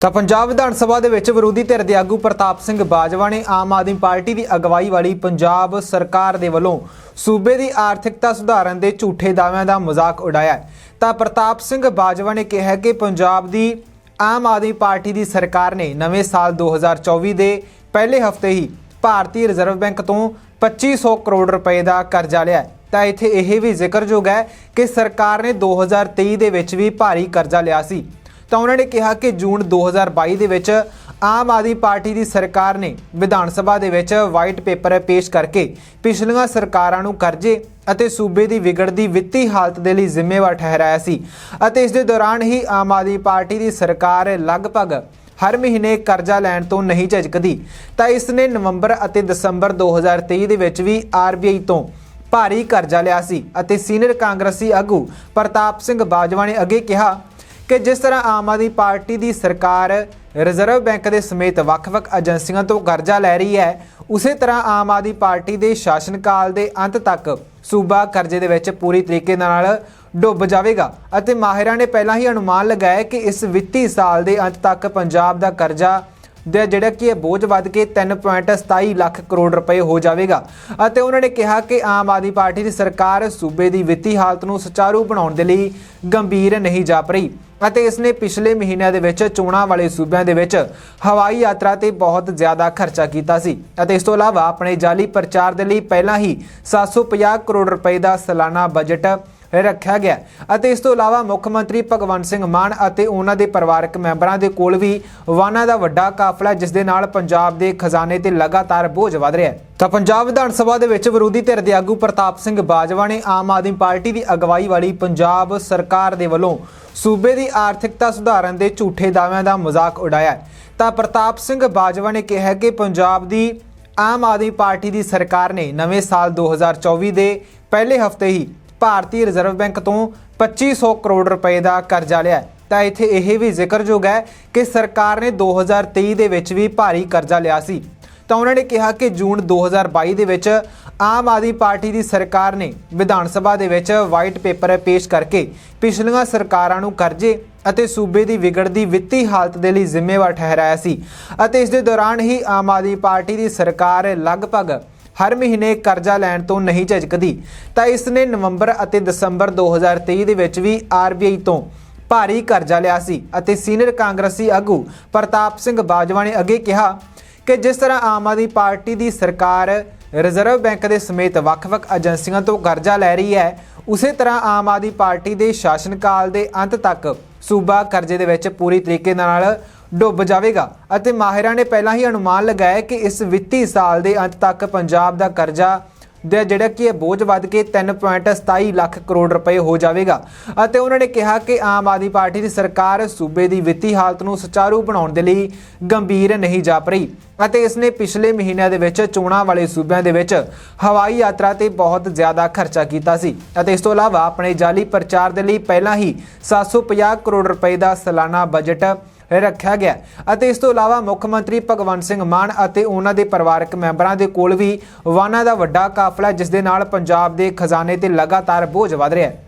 ਤਾਂ ਪੰਜਾਬ ਵਿਧਾਨ ਸਭਾ ਦੇ ਵਿੱਚ ਵਿਰੋਧੀ ਧਿਰ ਦੇ ਆਗੂ ਪ੍ਰਤਾਪ ਸਿੰਘ ਬਾਜਵਾ ਨੇ ਆਮ ਆਦਮੀ ਪਾਰਟੀ ਦੀ ਅਗਵਾਈ ਵਾਲੀ ਪੰਜਾਬ ਸਰਕਾਰ ਦੇ ਵੱਲੋਂ ਸੂਬੇ ਦੀ ਆਰਥਿਕਤਾ ਸੁਧਾਰਨ ਦੇ ਝੂਠੇ ਦਾਅਵਿਆਂ ਦਾ ਮਜ਼ਾਕ ਉਡਾਇਆ ਹੈ। ਤਾਂ ਪ੍ਰਤਾਪ ਸਿੰਘ ਬਾਜਵਾ ਨੇ ਕਿਹਾ ਕਿ ਪੰਜਾਬ ਦੀ ਆਮ ਆਦਮੀ ਪਾਰਟੀ ਦੀ ਸਰਕਾਰ ਨੇ ਨਵੇਂ ਸਾਲ 2024 ਦੇ ਪਹਿਲੇ ਹਫ਼ਤੇ ਹੀ ਭਾਰਤੀ ਰਿਜ਼ਰਵ ਬੈਂਕ ਤੋਂ 2500 ਕਰੋੜ ਰੁਪਏ ਦਾ ਕਰਜ਼ਾ ਲਿਆ ਤਾਂ ਇੱਥੇ ਇਹ ਵੀ ਜ਼ਿਕਰਯੋਗ ਹੈ ਕਿ ਸਰਕਾਰ ਨੇ 2023 ਦੇ ਵਿੱਚ ਵੀ ਭਾਰੀ ਕਰਜ਼ਾ ਲਿਆ ਸੀ ਤਾਂ ਉਹਨਾਂ ਨੇ ਕਿਹਾ ਕਿ ਜੂਨ 2022 ਦੇ ਵਿੱਚ ਆਮ ਆਦਮੀ ਪਾਰਟੀ ਦੀ ਸਰਕਾਰ ਨੇ ਵਿਧਾਨ ਸਭਾ ਦੇ ਵਿੱਚ ਵਾਈਟ ਪੇਪਰ ਪੇਸ਼ ਕਰਕੇ ਪਿਛਲੀਆਂ ਸਰਕਾਰਾਂ ਨੂੰ ਕਰਜ਼ੇ ਅਤੇ ਸੂਬੇ ਦੀ ਵਿਗੜਦੀ ਵਿੱਤੀ ਹਾਲਤ ਦੇ ਲਈ ਜ਼ਿੰਮੇਵਾਰ ਠਹਿਰਾਇਆ ਸੀ ਅਤੇ ਇਸ ਦੇ ਦੌਰਾਨ ਹੀ ਆਮ ਆਦਮੀ ਪਾਰਟੀ ਦੀ ਸਰਕਾਰ ਲਗਭਗ ਹਰ ਮਹੀਨੇ ਕਰਜ਼ਾ ਲੈਣ ਤੋਂ ਨਹੀਂ ਝਿਜਕਦੀ। ਤਾਂ ਇਸ ਨੇ ਨਵੰਬਰ ਅਤੇ ਦਸੰਬਰ 2023 ਦੇ ਵਿੱਚ ਵੀ ਆਰਬੀਆਈ ਤੋਂ ਭਾਰੀ ਕਰਜ਼ਾ ਲਿਆ ਸੀ ਅਤੇ ਸੀਨੀਅਰ ਕਾਂਗਰਸੀ ਆਗੂ ਪ੍ਰਤਾਪ ਸਿੰਘ ਬਾਜਵਾ ਨੇ ਅੱਗੇ ਕਿਹਾ ਕਿ ਜਿਸ ਤਰ੍ਹਾਂ ਆਮ ਆਦਮੀ ਪਾਰਟੀ ਦੀ ਸਰਕਾਰ ਰਿਜ਼ਰਵ ਬੈਂਕ ਦੇ ਸਮੇਤ ਵੱਖ-ਵੱਖ ਏਜੰਸੀਆਂ ਤੋਂ ਕਰਜ਼ਾ ਲੈ ਰਹੀ ਹੈ, ਉਸੇ ਤਰ੍ਹਾਂ ਆਮ ਆਦਮੀ ਪਾਰਟੀ ਦੇ ਸ਼ਾਸਨ ਕਾਲ ਦੇ ਅੰਤ ਤੱਕ ਸੂਬਾ ਕਰਜ਼ੇ ਦੇ ਵਿੱਚ ਪੂਰੀ ਤਰੀਕੇ ਨਾਲ ਡੁੱਬ ਜਾਵੇਗਾ ਅਤੇ ਮਾਹਿਰਾਂ ਨੇ ਪਹਿਲਾਂ ਹੀ ਅਨੁਮਾਨ ਲਗਾਇਆ ਕਿ ਇਸ ਵਿੱਤੀ ਸਾਲ ਦੇ ਅੰਤ ਤੱਕ ਪੰਜਾਬ ਦਾ ਕਰਜ਼ਾ ਦੇ ਜਿਹੜਾ ਕਿ ਇਹ ਬੋਝ ਵੱਧ ਕੇ 3.27 ਲੱਖ ਕਰੋੜ ਰੁਪਏ ਹੋ ਜਾਵੇਗਾ। ਅਤੇ ਉਹਨਾਂ ਨੇ ਕਿਹਾ ਕਿ ਆਮ ਆਦਮੀ ਪਾਰਟੀ ਦੀ ਸਰਕਾਰ ਸੂਬੇ ਦੀ ਵਿੱਤੀ ਹਾਲਤ ਨੂੰ ਸੁਚਾਰੂ ਬਣਾਉਣ ਦੇ ਲਈ ਗੰਭੀਰ ਨਹੀਂ ਜਾਪ ਰਹੀ। ਅਤੇ ਇਸ ਨੇ ਪਿਛਲੇ ਮਹੀਨਿਆਂ ਦੇ ਵਿੱਚ ਚੋਣਾਂ ਵਾਲੇ ਸੂਬਿਆਂ ਦੇ ਵਿੱਚ ਹਵਾਈ ਯਾਤਰਾ ਤੇ ਬਹੁਤ ਜ਼ਿਆਦਾ ਖਰਚਾ ਕੀਤਾ ਸੀ। ਅਤੇ ਇਸ ਤੋਂ ਇਲਾਵਾ ਆਪਣੇ ਜਾਲੀ ਪ੍ਰਚਾਰ ਦੇ ਲਈ ਪਹਿਲਾਂ ਹੀ 750 ਕਰੋੜ ਰੁਪਏ ਦਾ ਸਾਲਾਨਾ ਬਜਟ ਰੱਖਿਆ ਗਿਆ। ਅਤੇ ਇਸ ਤੋਂ ਇਲਾਵਾ ਮੁੱਖ ਮੰਤਰੀ ਭਗਵੰਤ ਸਿੰਘ ਮਾਨ ਅਤੇ ਉਹਨਾਂ ਦੇ ਪਰਿਵਾਰਕ ਮੈਂਬਰਾਂ ਦੇ ਕੋਲ ਵੀ ਵਾਹਨਾਂ ਦਾ ਵੱਡਾ ਕਾਫਲਾ, ਜਿਸ ਦੇ ਨਾਲ ਪੰਜਾਬ ਦੇ ਖਜ਼ਾਨੇ ਤੇ ਲਗਾਤਾਰ ਬੋਝ ਵਧ ਰਿਹਾ ਹੈ। ਤਾਂ ਪੰਜਾਬ ਵਿਧਾਨ ਸਭਾ ਦੇ ਵਿੱਚ ਵਿਰੋਧੀ ਧਿਰ ਦੇ ਆਗੂ ਪ੍ਰਤਾਪ ਸਿੰਘ ਬਾਜਵਾ ਨੇ ਆਮ ਆਦਮੀ ਪਾਰਟੀ ਦੀ ਅਗਵਾਈ ਵਾਲੀ ਪੰਜਾਬ ਸਰਕਾਰ ਦੇ ਵੱਲੋਂ ਸੂਬੇ ਦੀ ਆਰਥਿਕਤਾ ਸੁਧਾਰਨ ਦੇ ਝੂਠੇ ਦਾਅਵਿਆਂ ਦਾ ਮਜ਼ਾਕ ਉਡਾਇਆ ਤਾਂ ਪ੍ਰਤਾਪ ਸਿੰਘ ਬਾਜਵਾ ਨੇ ਕਿਹਾ ਕਿ ਪੰਜਾਬ ਦੀ ਆਮ ਆਦਮੀ ਪਾਰਟੀ ਦੀ ਸਰਕਾਰ ਨੇ ਨਵੇਂ ਸਾਲ 2024 ਦੇ ਪਹਿਲੇ ਹਫ਼ਤੇ ਹੀ ਭਾਰਤੀ ਰਿਜ਼ਰਵ ਬੈਂਕ ਤੋਂ 2500 ਕਰੋੜ ਰੁਪਏ ਦਾ ਕਰਜ਼ਾ ਲਿਆ ਤਾਂ ਇੱਥੇ ਇਹ ਵੀ ਜ਼ਿਕਰਯੋਗ ਹੈ ਕਿ ਸਰਕਾਰ ਨੇ 2023 ਦੇ ਵਿੱਚ ਵੀ ਭਾਰੀ ਕਰਜ਼ਾ ਲਿਆ ਸੀ। ਤਾਂ ਉਹਨਾਂ ਨੇ ਕਿਹਾ ਕਿ ਜੂਨ 2022 ਦੇ ਵਿੱਚ ਆਮ ਆਦਮੀ ਪਾਰਟੀ ਦੀ ਸਰਕਾਰ ਨੇ ਵਿਧਾਨ ਸਭਾ ਦੇ ਵਿੱਚ ਵਾਈਟ ਪੇਪਰ ਪੇਸ਼ ਕਰਕੇ ਪਿਛਲੀਆਂ ਸਰਕਾਰਾਂ ਨੂੰ ਕਰਜ਼ੇ ਅਤੇ ਸੂਬੇ ਦੀ ਵਿਗੜਦੀ ਵਿੱਤੀ ਹਾਲਤ ਦੇ ਲਈ ਜ਼ਿੰਮੇਵਾਰ ਠਹਿਰਾਇਆ ਸੀ ਅਤੇ ਇਸ ਦੇ ਦੌਰਾਨ ਹੀ ਆਮ ਆਦਮੀ ਪਾਰਟੀ ਦੀ ਸਰਕਾਰ ਲਗਭਗ ਹਰ ਮਹੀਨੇ ਕਰਜ਼ਾ ਲੈਣ ਤੋਂ ਨਹੀਂ ਝਿਜਕਦੀ, ਤਾਂ ਇਸ ਨੇ ਨਵੰਬਰ ਅਤੇ ਦਸੰਬਰ 2023 ਦੇ ਵਿੱਚ ਵੀ ਆਰਬੀਆਈ ਤੋਂ ਭਾਰੀ ਕਰਜ਼ਾ ਲਿਆ ਸੀ ਅਤੇ ਸੀਨੀਅਰ ਕਾਂਗਰਸੀ ਆਗੂ ਪ੍ਰਤਾਪ ਸਿੰਘ ਬਾਜਵਾ ਨੇ ਅੱਗੇ ਕਿਹਾ ਕਿ ਜਿਸ ਤਰ੍ਹਾਂ ਆਮ ਆਦਮੀ ਪਾਰਟੀ ਦੀ ਸਰਕਾਰ ਰਿਜ਼ਰਵ ਬੈਂਕ ਦੇ ਸਮੇਤ ਵੱਖ-ਵੱਖ ਏਜੰਸੀਆਂ ਤੋਂ ਕਰਜ਼ਾ ਲੈ ਰਹੀ ਹੈ, ਉਸੇ ਤਰ੍ਹਾਂ ਆਮ ਆਦਮੀ ਪਾਰਟੀ ਦੇ ਸ਼ਾਸਨ ਕਾਲ ਦੇ ਅੰਤ ਤੱਕ ਸੂਬਾ ਕਰਜ਼ੇ ਦੇ ਵਿੱਚ ਪੂਰੀ ਤਰੀਕੇ ਨਾਲ ਡੁੱਬ ਜਾਵੇਗਾ ਅਤੇ ਮਾਹਿਰਾਂ ਨੇ ਪਹਿਲਾਂ ਹੀ ਅਨੁਮਾਨ ਲਗਾਇਆ ਕਿ ਇਸ ਵਿੱਤੀ ਸਾਲ ਦੇ ਅੰਤ ਤੱਕ ਪੰਜਾਬ ਦਾ ਕਰਜ਼ਾ ਦੇ ਜਿਹੜਾ ਕਿ ਇਹ ਬੋਝ ਵੱਧ ਕੇ 3.27 ਲੱਖ ਕਰੋੜ ਰੁਪਏ ਹੋ ਜਾਵੇਗਾ। ਅਤੇ ਉਹਨਾਂ ਨੇ ਕਿਹਾ ਕਿ ਆਮ ਆਦਮੀ ਪਾਰਟੀ ਦੀ ਸਰਕਾਰ ਸੂਬੇ ਦੀ ਵਿੱਤੀ ਹਾਲਤ ਨੂੰ ਸੁਚਾਰੂ ਬਣਾਉਣ ਦੇ ਲਈ ਗੰਭੀਰ ਨਹੀਂ ਜਾਪ ਰਹੀ ਅਤੇ ਇਸ ਨੇ ਪਿਛਲੇ ਮਹੀਨਿਆਂ ਦੇ ਵਿੱਚ ਚੋਣਾਂ ਵਾਲੇ ਸੂਬਿਆਂ ਦੇ ਵਿੱਚ ਹਵਾਈ ਯਾਤਰਾ ਤੇ ਬਹੁਤ ਜ਼ਿਆਦਾ ਖਰਚਾ ਕੀਤਾ ਸੀ ਅਤੇ ਇਸ ਤੋਂ ਇਲਾਵਾ ਆਪਣੇ ਜਾਲੀ ਪ੍ਰਚਾਰ ਦੇ ਲਈ ਪਹਿਲਾਂ ਹੀ 750 ਕਰੋੜ ਰੁਪਏ ਦਾ ਸਾਲਾਨਾ ਬਜਟ ਰੱਖਿਆ ਗਿਆ ਅਤੇ ਇਸ ਤੋਂ ਇਲਾਵਾ ਮੁੱਖ ਮੰਤਰੀ ਭਗਵੰਤ ਸਿੰਘ ਮਾਨ ਅਤੇ ਉਹਨਾਂ ਦੇ ਪਰਿਵਾਰਕ ਮੈਂਬਰਾਂ ਦੇ ਕੋਲ ਵੀ ਵਾਹਨਾਂ ਦਾ ਵੱਡਾ ਕਾਫਲਾ ਜਿਸ ਦੇ ਨਾਲ ਪੰਜਾਬ ਦੇ ਖਜ਼ਾਨੇ ਤੇ ਲਗਾਤਾਰ ਬੋਝ ਵਧ ਰਿਹਾ ਹੈ।